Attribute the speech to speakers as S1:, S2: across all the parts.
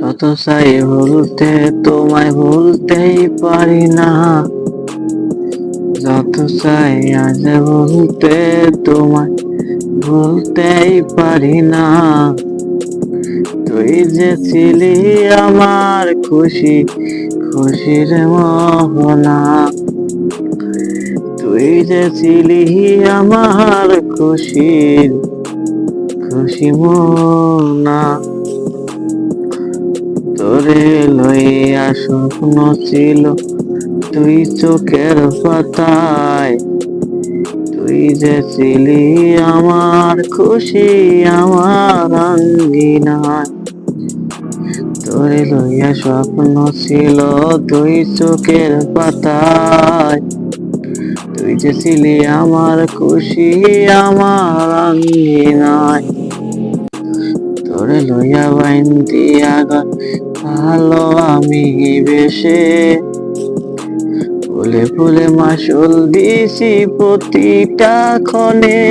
S1: শত চাই ভুলতে তোমায় ভুলতেই পারি না। যত চাই আজ ভুলতে তোমায় ভুলতেই পারি না। তুই যে ছিলি আমার খুশি, খুশির মোহনা। তুই যে ছিলি আমার খুশির, খুশি মোনা তোরে লইয়া স্বপ্ন ছিল তুই চোখের পাতায়। তুই যে ছিলি আমার খুশি, আমার আঙ্গিনায়। তোরে লইয়া স্বপ্ন ছিল তুই চোখের পাতায়। তুই যে ছিলি আমার খুশি, আমার আঙ্গিনায়। তোরে লইয়া বাইন্দি আগা ভালো আমি বেশে। ফুলে ফুলে মাসুল দিছি প্রতিটা ক্ষণে,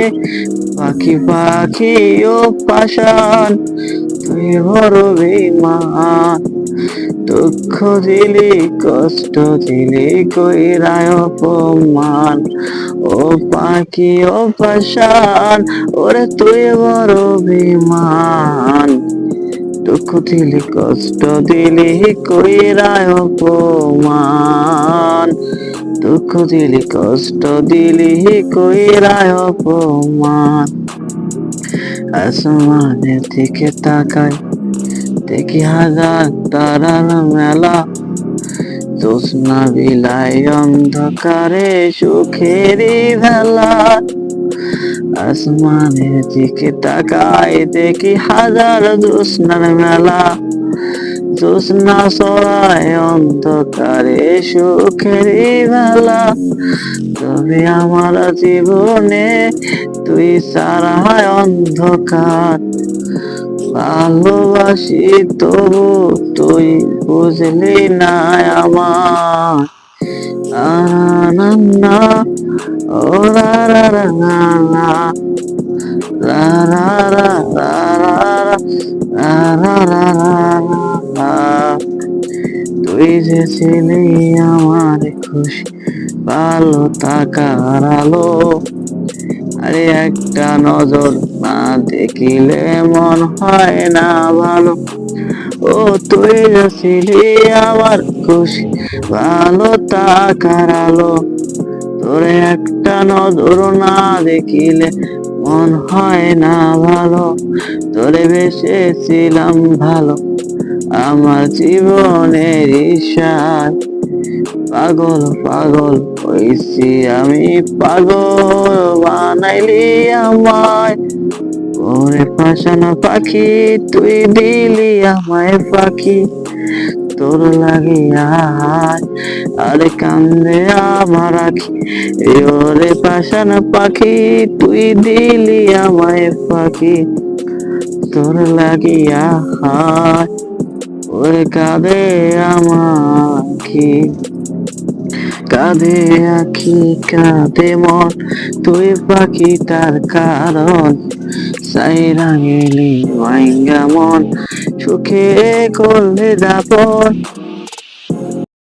S1: পাখি পাখি ও পাশান তুই বড় বেমান দুঃখ দিলি, কষ্ট দিলি কই রায় অপমান। ও পাখি, ও পাশান ওরে তুই বড় বিমান দুঃখ দিলি, কষ্ট দিলি কই রায় অপমান। দুঃখ দিলি, কষ্ট দিলি কই রায় অপমান। আসমানের দিকে তাকাই দেখি হাজার তারার মেলা। জ্যোৎস্না বিলাই অন্ধকারে সুখেরই ভেলা। আসমানের দিকে তাকাই দেখি হাজার জ্যোৎস্নার মেলা। জ্যোৎস্না সরায় অন্ধকারে সুখেরই ভেলা। তবে আমার জীবনে তুই সারায় অন্ধকার। ভালোবাসি তবু তুই বুঝলি না আমার আনন্না ও রা তুই যে ছিলি আমার খুশি ভালো থাকার আলো আরে একটা নজর না দেখিলে মন হয় না ভালো। ও তুই ছিলি আমার খুশি, ভালো থাকার আলো। তোরে একটা নজর না দেখিলে মন হয় না ভালো। তোরে বেসেছিলাম ভালো, আমার জীবনের ইশার পাগল পাগল হইছি আমি, পাগল বানাইলি আমায়। ওরে পাশানো পাখি, তুই দিলি আমায় পাখি। তোর লাগিয়া আরে কান্দে আমার আখি। ওরে পাশানো পাখি, তুই দিলি আমায় পাখি। তোর লাগিয়া হায় ওরে কাঁদে আখি কাঁদে আখি, কাঁদে মন। তুই পাখি তার কারণ, সাইরা গেলি মাইঙ্গা মন। সুখে করলে দাপন।